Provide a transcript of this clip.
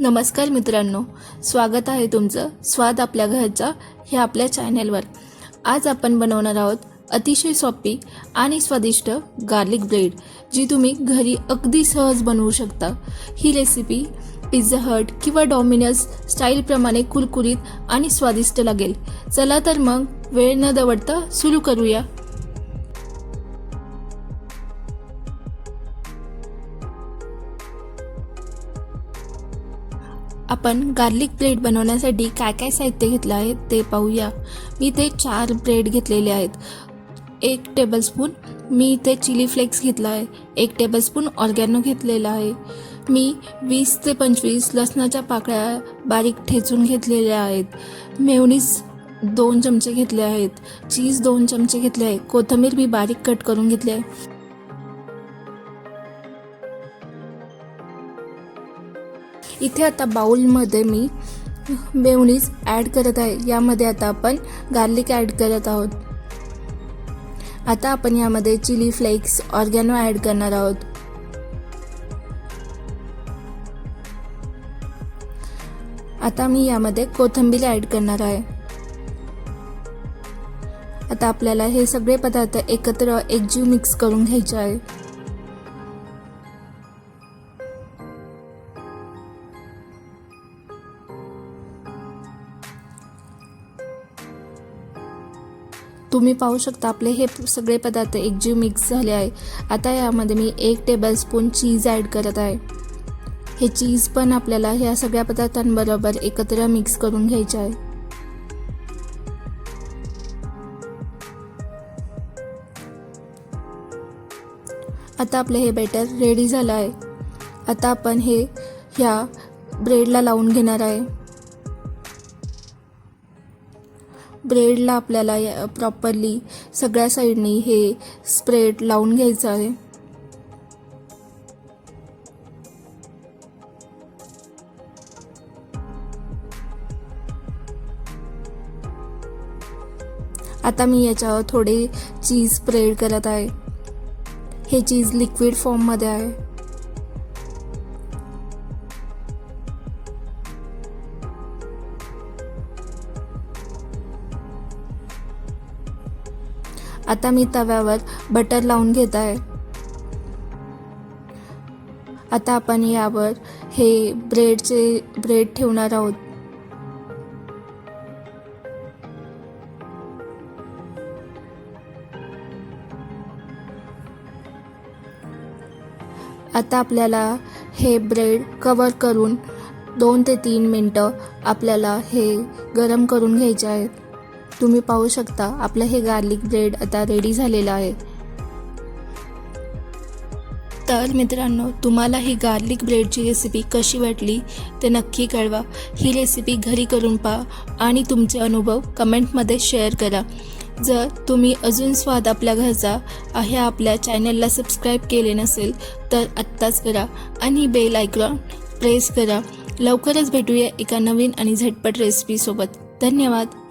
नमस्कार मित्रांनो स्वागत आहे तुमचं स्वाद आपल्या घरचा हे आपल्या चॅनेलवर आज आपण बनवणार आहोत अतिशय सोपी आणि स्वादिष्ट गार्लिक ब्रेड जी तुम्ही घरी अगदी सहज बनवू शकता. ही रेसिपी पिझ्झा हट किंवा डॉमिनस स्टाईलप्रमाणे कुरकुरीत आणि स्वादिष्ट लागेल. चला तर मग वेळ न दवडता सुरू करूया. आपण गार्लिक ब्रेड बनवण्यासाठी काय काय साहित्य घेतलं आहे ते पाहूया. मी ते चार ब्रेड घेतलेले आहेत. एक टेबलस्पून मी इथे चिली फ्लेक्स घेतला आहे. एक टेबलस्पून ऑर्गॅनो घेतलेला आहे. मी वीस ते पंचवीस लसणाच्या पाकळ्या बारीक ठेचून घेतलेल्या आहेत. मेवनीस दोन चमचे घेतले आहेत. चीज दोन चमचे घेतले आहे. कोथिंबीर मी बारीक कट करून घेतली आहे. इथे आता बाउलमध्ये मी बेवणीज ॲड करत आहे. यामध्ये आता आपण गार्लिक ॲड करत आहोत. आता आपण यामध्ये चिली फ्लेक्स ऑर्गॅनो ॲड करणार आहोत. आता मी यामध्ये कोथिंबीर ॲड करणार आहे. आता आपल्याला हे सगळे पदार्थ एकत्र एकजीव मिक्स करून घ्यायचे आहे. तुम्ही पाहू शकता आपले हे सगळे पदार्थ एकजीव मिक्स झाले आहे. आता यामध्ये मी एक टेबलस्पून चीज ॲड करत आहे. हे चीज पण आपल्याला ह्या सगळ्या पदार्थांबरोबर एकत्र मिक्स करून घ्यायचे आहे. आता आपले हे बॅटर रेडी झालं आहे. आता आपण हे ह्या ब्रेडला लावून घेणार आहे. ब्रेडला आपल्याला प्रॉपरली सगळ्या साईडनी हे स्प्रेड लावून घ्यायचं आहे. आता मी याच्यावर थोडे चीज स्प्रेड करत आहे. हे चीज लिक्विड फॉर्ममध्ये आहे. आता मी तव्यावर बटर लावून घेत आहे. आता आपण यावर हे ब्रेडचे ब्रेड ठेवणार आहोत. आता आपल्याला हे ब्रेड कवर करून दोन ते तीन मिनटं आपल्याला हे गरम करून घ्यायचे आहेत. तुम्ही पाहू शकता आपलं हे गार्लिक ब्रेड आता रेडी झालेलं आहे. तर मित्रांनो तुम्हाला ही गार्लिक ब्रेडची रेसिपी कशी वाटली ते नक्की कळवा. ही रेसिपी घरी करून पहा आणि तुमचे अनुभव कमेंटमध्ये शेअर करा. जर तुम्ही अजून स्वाद आपल्या घरचा हे आपल्या चॅनलला सबस्क्राईब केले नसेल तर आत्ताच करा आणि बेल आयकॉन प्रेस करा. लवकरच भेटूया एका नवीन आणि झटपट रेसिपीसोबत धन्यवाद!